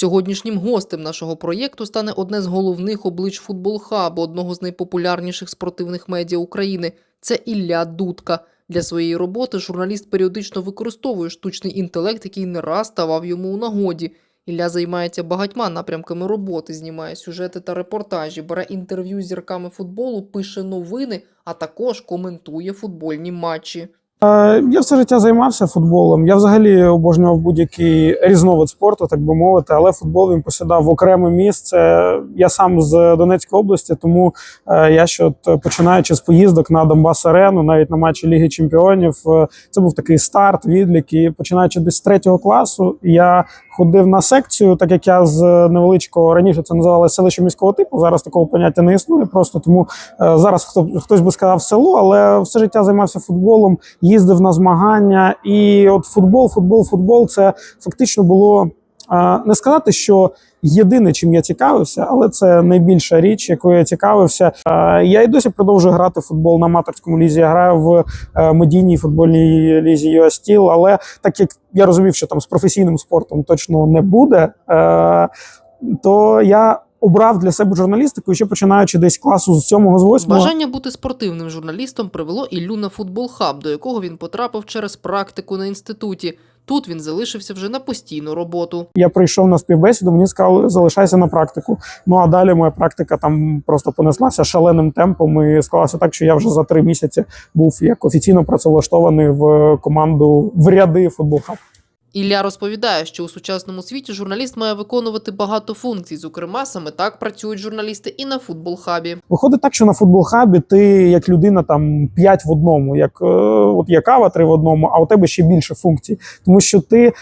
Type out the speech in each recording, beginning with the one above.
Сьогоднішнім гостем нашого проєкту стане одне з головних облич футбол-хабу, одного з найпопулярніших спортивних медіа України. Це Ілля Дудка. Для своєї роботи журналіст періодично використовує штучний інтелект, який не раз ставав йому у нагоді. Ілля займається багатьма напрямками роботи, знімає сюжети та репортажі, бере інтерв'ю зірками футболу, пише новини, а також коментує футбольні матчі. Е, Я все життя займався футболом. Я взагалі обожнював будь-який різновид спорту, так би мовити, але футбол він посідав окреме місце. Я сам з Донецької області, тому е, я ще от починаючи з поїздок на Донбас Арену, навіть на матчі Ліги Чемпіонів, е, це був такий старт, відлік. І починаючи десь з третього класу, я ходив на секцію, так як я з невеличкого раніше це називалося селище міського типу. Зараз такого поняття не існує. Просто тому зараз хто хтось би сказав село, але все життя займався футболом їздив на змагання, і от футбол, футбол, футбол це фактично було не сказати, що єдине, чим я цікавився, але це найбільша річ, якою я цікавився. Я і досі продовжую грати в футбол на аматорському лізі. Я граю в е, медійній футбольній лізі US Steel, але так як я розумів, що там з професійним спортом точно не буде, е, то я. Обрав для себе журналістику, ще починаючи десь класу з 7 з 8 Бажання бути спортивним журналістом привело Іллю на футбол хаб, до якого він потрапив через практику на інституті. Тут він залишився вже на постійну роботу. Я прийшов на співбесіду, мені сказали, залишайся на практику. Ну а далі моя практика там просто понеслася шаленим темпом. І склалося так, що я вже за три місяці був як офіційно працевлаштований в команду в ряди футбол хаб. Ілля розповідає, що у сучасному світі журналіст має виконувати багато функцій. Зокрема, саме так працюють журналісти і на футбол хабі. Виходить так, що на футбол хабі ти як людина там 5 в одному, як е, от є кава 3 в одному, а у тебе ще більше функцій. Тому що ти е,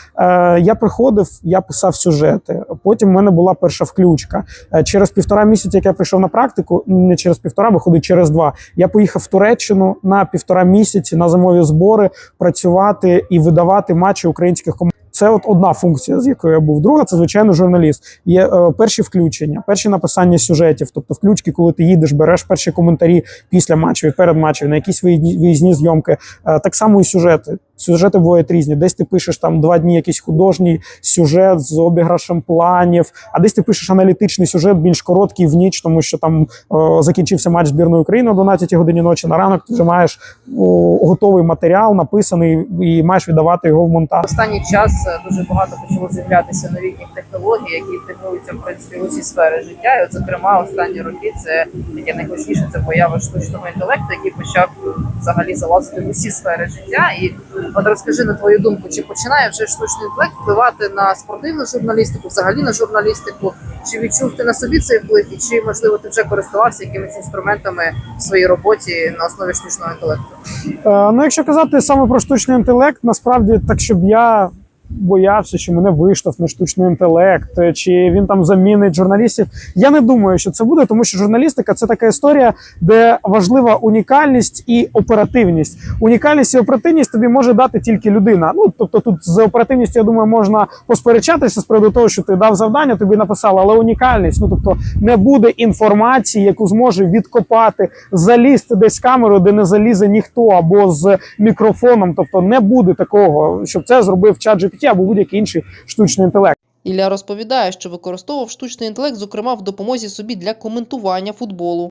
я приходив, я писав сюжети. Потім в мене була перша включка. Е, через півтора місяця, як я прийшов на практику, не через півтора, виходить через два. Я поїхав в Туреччину на півтора місяці на зимові збори працювати і видавати матчі українських. Це от одна функція, з якою я був. Друга це звичайно журналіст. Є е, перші включення, перші написання сюжетів, тобто включки, коли ти їдеш, береш перші коментарі після матчів перед матчів, на якісь виїзні зйомки. Е, так само і сюжети. Сюжети бувають різні. Десь ти пишеш там два дні якийсь художній сюжет з обіграшем планів, а десь ти пишеш аналітичний сюжет, більш короткий в ніч, тому що там е, закінчився матч збірної України о 12 годині ночі. На ранок ти вже маєш о, готовий матеріал, написаний, і маєш віддавати його в монтаж. Останній час е, дуже багато почало з'являтися новітніх технологій, які інтегруються в принципі в усі сфери життя. І от, зокрема, останні роки це таке найгучніше це поява штучного інтелекту, який почав е, взагалі залазити в усі сфери життя. І от розкажи на твою думку, чи починає вже штучний інтелект впливати на спортивну журналістику, взагалі на журналістику? Чи відчув ти на собі цей вплив, і чи можливо ти вже користувався якимись інструментами в своїй роботі на основі штучного інтелекту? Е, ну, якщо казати саме про штучний інтелект, насправді так, щоб я боявся, що мене виштовхне штучний інтелект, е, чи він там замінить журналістів. Я не думаю, що це буде, тому що журналістика це така історія, де важлива унікальність і оперативність. Унікальність і оперативність тобі може дати тільки людина. Ну тобто, тут з оперативністю, я думаю, можна посперечатися з приводу того, що ти дав завдання, тобі написали, але унікальність. Ну тобто не буде інформації, яку зможе відкопати, залізти десь з камерою, де не залізе ніхто, або з мікрофоном. Тобто не буде такого, щоб це зробив чат або будь-який інший штучний інтелект. Ілля розповідає, що використовував штучний інтелект, зокрема в допомозі собі для коментування футболу.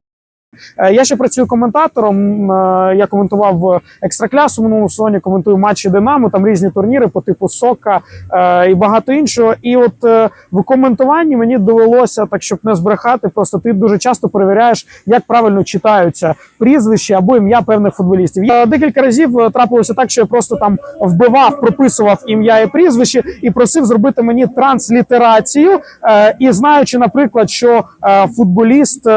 Е, Я ще працюю коментатором. Е, Я коментував екстраклясу минулому сезоні, коментую матчі Динамо, там різні турніри по типу Сока е, і багато іншого. І от в коментуванні мені довелося, так щоб не збрехати, просто ти дуже часто перевіряєш, як правильно читаються прізвища або ім'я певних футболістів. Я декілька разів трапилося так, що я просто там вбивав, прописував ім'я і прізвище і просив зробити мені транслітерацію. І знаючи, наприклад, що футболіст.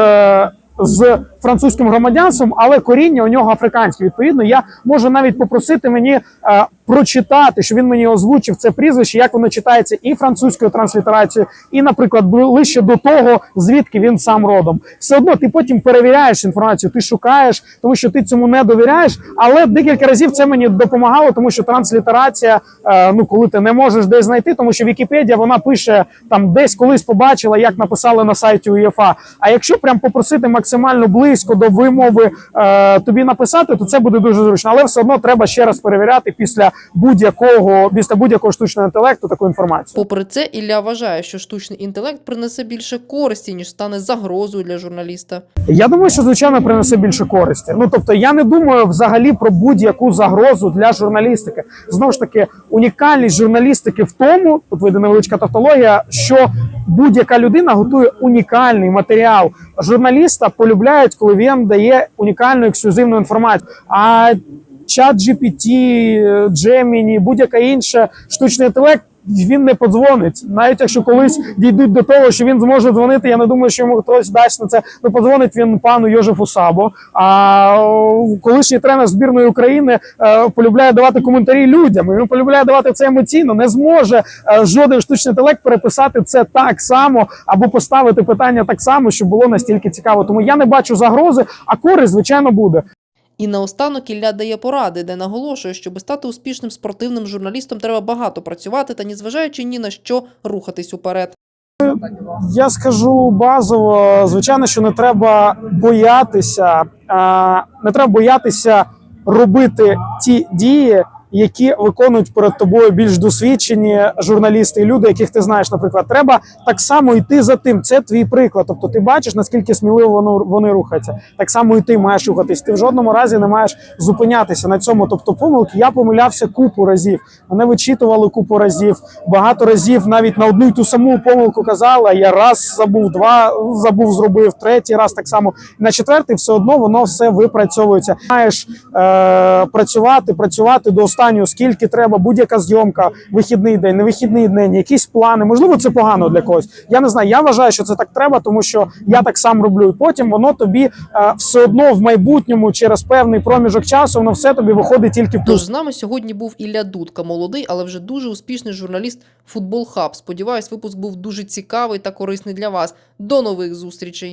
З французьким громадянством, але коріння у нього африканське. Відповідно, я можу навіть попросити мені е, прочитати, що він мені озвучив це прізвище, як воно читається і французькою транслітерацією, і, наприклад, ближче до того, звідки він сам родом. Все одно ти потім перевіряєш інформацію, ти шукаєш, тому що ти цьому не довіряєш. Але декілька разів це мені допомагало, тому що транслітерація, е, ну коли ти не можеш десь знайти, тому що Вікіпедія вона пише там десь колись побачила, як написали на сайті УЄФА. А якщо прям попросити максимально близько близько до вимови е, тобі написати, то це буде дуже зручно. Але все одно треба ще раз перевіряти після будь-якого після будь-якого штучного інтелекту таку інформацію. Попри це, Ілля вважає, що штучний інтелект принесе більше користі, ніж стане загрозою для журналіста. Я думаю, що звичайно принесе більше користі. Ну тобто, я не думаю взагалі про будь-яку загрозу для журналістики. Знову ж таки, унікальність журналістики в тому, тут вийде невеличка тавтологія, що будь-яка людина готує унікальний матеріал. Журналіста полюбляють, коли він дає унікальну ексклюзивну інформацію. А чат GPT, Gemini, будь-яка інша штучний інтелект. Він не подзвонить, навіть якщо колись дійдуть до того, що він зможе дзвонити. Я не думаю, що йому хтось дасть на це. Ну подзвонить він пану Йожефу Сабо. А колишній тренер збірної України е, полюбляє давати коментарі людям. Він полюбляє давати це емоційно. Не зможе е, жоден штучний інтелект переписати це так само або поставити питання так само, щоб було настільки цікаво. Тому я не бачу загрози, а користь звичайно буде. І наостанок Ілля дає поради, де наголошує, щоб стати успішним спортивним журналістом, треба багато працювати та, незважаючи ні на що, рухатись уперед. Я скажу базово, звичайно, що не треба боятися, не треба боятися робити ті дії, які виконують перед тобою більш досвідчені журналісти і люди, яких ти знаєш. Наприклад, треба так само йти за тим. Це твій приклад. Тобто, ти бачиш, наскільки сміливо воно вони рухаються. Так само і ти маєш рухатись. Ти в жодному разі не маєш зупинятися на цьому. Тобто, помилки я помилявся купу разів. Мене вичитували купу разів. Багато разів навіть на одну й ту саму помилку казали. Я раз забув, два забув, зробив, третій раз так само. На четвертий все одно воно все випрацьовується. Маєш е, працювати, працювати до останнього, скільки треба, будь-яка зйомка, вихідний день, не вихідний день, якісь плани. Можливо, це погано для когось. Я не знаю. Я вважаю, що це так треба, тому що я так сам роблю. І потім воно тобі е, все одно в майбутньому через певний проміжок часу, воно все тобі виходить тільки в плюс. Тож з нами сьогодні був Ілля Дудка, молодий, але вже дуже успішний журналіст Футбол Хаб. Сподіваюсь, випуск був дуже цікавий та корисний для вас. До нових зустрічей!